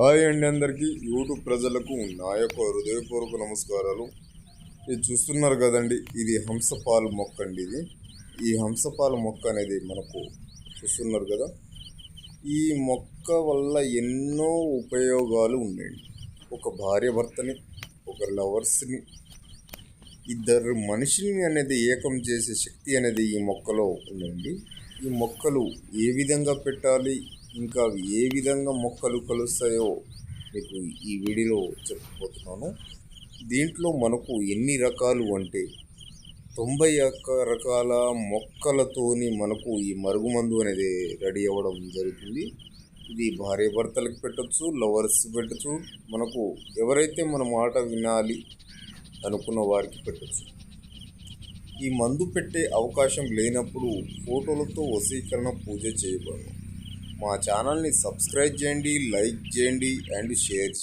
Hi అండి అందరికీ. YouTube ప్రజలకు నా యొక్క హృదయపూర్వక నమస్కారాలు. ఇది చూస్తున్నారు కదండి ఇది హంసపాలు మొక్క అండి ఇది. ఈ హంసపాలు మొక్క అనేది మనకు చూస్తున్నారు కదా ఈ మొక్క వల్ల ఎన్నో ఉపయోగాలు ఉన్నాయండి ఒక భార్య భర్తని ఒక లవర్స్ని ఇద్దరు మనిషిని అనేది ఏకం చేసే శక్తి అనేది ఈ మొక్కలో ఉందండి. ఈ మొక్కలు ఏ విధంగా పెట్టాలి ఇంకా ఏ విధంగా మొక్కలు కలుస్తాయో మీకు ఈ వీడియోలో చెప్పబోతున్నాను. దీంట్లో మనకు ఎన్ని రకాలు అంటే తొంభై ఒక్క రకాల మొక్కలతోని మనకు ఈ మరుగుమందు అనేది రెడీ అవ్వడం జరుగుతుంది. ఇది భార్య భర్తలకు పెట్టచ్చు లవర్స్ పెట్టచ్చు మనకు ఎవరైతే మన మాట వినాలి అనుకున్న వారికి పెట్టచ్చు. ఈ మందు పెట్టే అవకాశం లేనప్పుడు ఫోటోలతో వశీకరణ పూజ చేయబడదు. మా ఛానల్ని సబ్స్క్రైబ్ చేయండి లైక్ చేయండి అండ్ షేర్